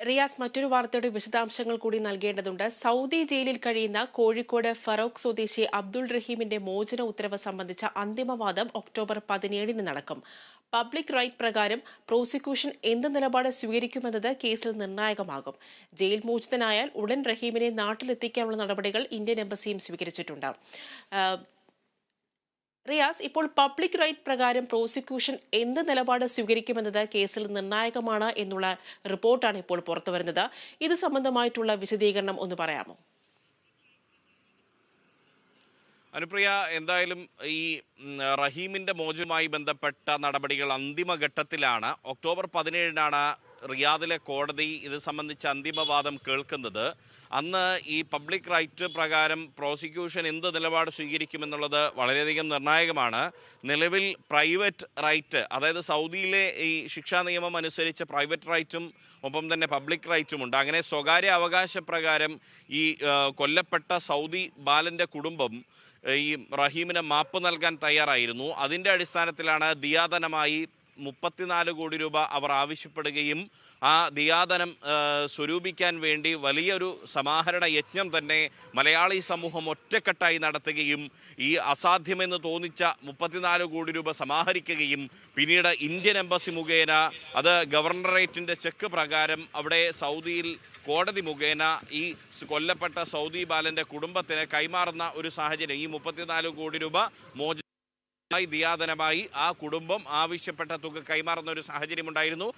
റിയാസ് മറ്റൊരു വാർത്തയുടെ വിശദാംശങ്ങൾ കൂടി നൽകേണ്ടതുണ്ട്. സൗദി ജയിലിൽ കഴിയുന്ന കോഴിക്കോട് ഫറോക്ക് സ്വദേശി അബ്ദുൾ റഹീമിന്റെ മോചന ഉത്തരവ് സംബന്ധിച്ച അന്തിമവാദം ഒക്ടോബർ പതിനേഴിന് നടക്കും. പബ്ലിക് റൈറ്റ് പ്രകാരം പ്രോസിക്യൂഷൻ എന്ത് നിലപാട് സ്വീകരിക്കുമെന്നത് കേസിൽ നിർണായകമാകും. ജയിൽ മോചിതനായാൽ ഉടൻ റഹീമിനെ നാട്ടിലെത്തിക്കാനുള്ള നടപടികൾ ഇന്ത്യൻ എംബസിയും സ്വീകരിച്ചിട്ടുണ്ട്. റിയാസ് ഇപ്പോൾ പബ്ലിക് റൈറ്റ് പ്രകാരം പ്രോസിക്യൂഷൻ എന്ത് നിലപാട് സ്വീകരിക്കുമെന്നത് കേസിൽ നിർണായകമാണ് എന്നുള്ള റിപ്പോർട്ടാണ് ഇപ്പോൾ പുറത്തുവരുന്നത് ഇത് സംബന്ധമായിട്ടുള്ള വിശദീകരണം ഒന്ന് പറയാമോ? അനുപ്രിയ എന്തായാലും ഈ റഹീമിന്റെ മോചനവുമായി ബന്ധപ്പെട്ട നടപടികൾ അന്തിമഘട്ടത്തിലാണ് ഒക്ടോബർ പതിനേഴിനാണ് റിയാദിലെ കോടതി ഇത് സംബന്ധിച്ച് അന്തിമവാദം കേൾക്കുന്നത്. അന്ന് ഈ പബ്ലിക് റൈറ്റ് പ്രകാരം പ്രോസിക്യൂഷൻ എന്ത് നിലപാട് സ്വീകരിക്കുമെന്നുള്ളത് വളരെയധികം നിർണായകമാണ്. നിലവിൽ പ്രൈവറ്റ് റൈറ്റ് അതായത് സൗദിയിലെ ഈ ശിക്ഷാ നിയമം അനുസരിച്ച് പ്രൈവറ്റ് റൈറ്റും ഒപ്പം തന്നെ പബ്ലിക് റൈറ്റും ഉണ്ട്. അങ്ങനെ സ്വകാര്യ അവകാശപ്രകാരം ഈ കൊല്ലപ്പെട്ട സൗദി ബാലന്റെ കുടുംബം ഈ റഹീമിന് മാപ്പ് നൽകാൻ തയ്യാറായിരുന്നു. അതിന്റെ അടിസ്ഥാനത്തിലാണ് ദിയാദനമായി മുപ്പത്തിനാല് കോടി രൂപ അവർ ആവശ്യപ്പെടുകയും ആ ദിയാദനം സ്വരൂപിക്കാൻ വേണ്ടി വലിയൊരു സമാഹരണ യജ്ഞം തന്നെ മലയാളി സമൂഹം ഒറ്റക്കെട്ടായി നടത്തുകയും ഈ അസാധ്യമെന്ന് തോന്നിച്ച മുപ്പത്തിനാല് കോടി രൂപ സമാഹരിക്കുകയും പിന്നീട് ഇന്ത്യൻ എംബസി മുഖേന അത് ഗവർണറേറ്റിന്റെ ചെക്ക് പ്രകാരം അവിടെ സൗദിയിൽ കോടതി മുഖേന ഈ കൊല്ലപ്പെട്ട സൗദി ബാലന്റെ കുടുംബത്തിന് കൈമാറുന്ന ഒരു സാഹചര്യം. ഈ മുപ്പത്തിനാല് കോടി രൂപ മോച ായി ദിയാദനമായി ആ കുടുംബം ആവശ്യപ്പെട്ട തുക കൈമാറുന്ന ഒരു സാഹചര്യമുണ്ടായിരുന്നു.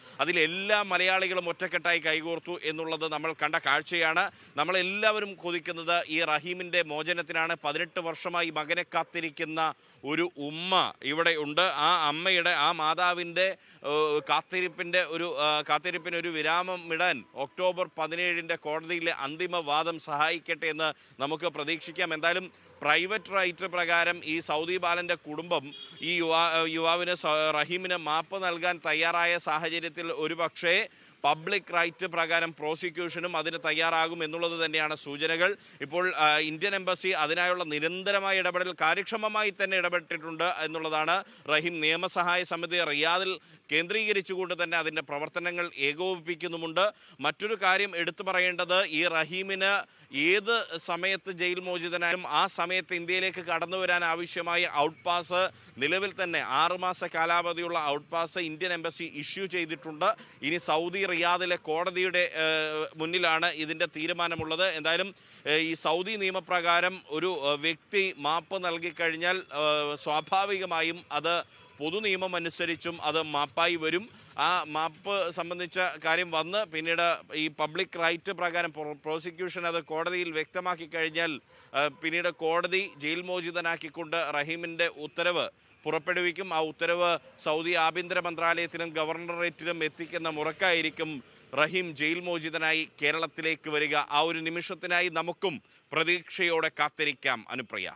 എല്ലാ മലയാളികളും ഒറ്റക്കെട്ടായി കൈകോർത്തു എന്നുള്ളത് നമ്മൾ കണ്ട കാഴ്ചയാണ്. നമ്മളെല്ലാവരും കൊതിക്കുന്നത് ഈ റഹീമിന്റെ മോചനത്തിനാണ്. പതിനെട്ട് വർഷമായി മകനെ കാത്തിരിക്കുന്ന ഒരു ഉമ്മ ഇവിടെ ഉണ്ട്. ആ അമ്മയുടെ ആ മാതാവിന്റെ കാത്തിരിപ്പിന്റെ ഒരു കാത്തിരിപ്പിന് ഒരു വിരാമം ഇടാൻ ഒക്ടോബർ പതിനേഴിന്റെ കോടതിയിലെ അന്തിമ വാദം സഹായിക്കട്ടെ എന്ന് നമുക്ക് പ്രതീക്ഷിക്കാം. എന്തായാലും പ്രൈവറ്റ് റൈറ്റ് പ്രകാരം ഈ സൗദി ബാലന്റെ കുടുംബം ഈ യുവാ യുവാവിന് റഹീമിന് മാപ്പ് നൽകാൻ തയ്യാറായ സാഹചര്യത്തിൽ ഒരുപക്ഷേ പബ്ലിക് റൈറ്റ് പ്രകാരം പ്രോസിക്യൂഷനും അതിന് തയ്യാറാകും എന്നുള്ളത് തന്നെയാണ് സൂചനകൾ. ഇപ്പോൾ ഇന്ത്യൻ എംബസി അതിനായുള്ള നിരന്തരമായ ഇടപെടൽ കാര്യക്ഷമമായി തന്നെ ഇടപെട്ടിട്ടുണ്ട് എന്നുള്ളതാണ് റഹീം നിയമസഹായ സമിതി റിയാദിൽ കേന്ദ്രീകരിച്ചുകൊണ്ട് തന്നെ അതിന്റെ പ്രവർത്തനങ്ങൾ ഏകോപിപ്പിക്കുന്നുമുണ്ട്. മറ്റൊരു കാര്യം എടുത്തു പറയേണ്ടത് ഈ റഹീമിന് ഏത് സമയത്ത് ജയിൽ മോചിതനായാലും ആ സമയത്ത് ഇന്ത്യയിലേക്ക് കടന്നു വരാൻ ആവശ്യമായ ഔട്ട് പാസ് നിലവിൽ തന്നെ ആറുമാസ കാലാവധിയുള്ള out pass Indian embassy issue ചെയ്തിട്ടുണ്ട്. ഇനി സൗദി റിയാദിലെ കോടതിയുടെ മുന്നിലാണ് ഇതിന്റെ തീരുമാനമുള്ളത്. എന്തായാലും ഈ സൗദി നിയമപ്രകാരം ഒരു വ്യക്തി മാപ്പ് നൽകിക്കഴിഞ്ഞാൽ സ്വാഭാവികമായും അത് പൊതു നിയമം അനുസരിച്ചും അത് മാപ്പായി വരും. ആ മാപ്പ് സംബന്ധിച്ച കാര്യം വന്ന് പിന്നീട് ഈ പബ്ലിക് റൈറ്റ് പ്രകാരം പ്രോസിക്യൂഷൻ അത് കോടതിയിൽ വ്യക്തമാക്കി കഴിഞ്ഞാൽ പിന്നീട് കോടതി ജയിൽ മോചിതനാക്കിക്കൊണ്ട് റഹീമിന്റെ ഉത്തരവ് പുറപ്പെടുവിക്കും. ആ ഉത്തരവ് സൗദി ആഭ്യന്തര മന്ത്രാലയത്തിനും ഗവർണറേറ്റിനും എത്തിക്കുന്ന മുറക്കായിരിക്കും റഹീം ജയിൽ മോചിതനായി കേരളത്തിലേക്ക് വരിക. ആ ഒരു നിമിഷത്തിനായി നമുക്കും പ്രതീക്ഷയോടെ കാത്തിരിക്കാം. അനുപ്രിയ.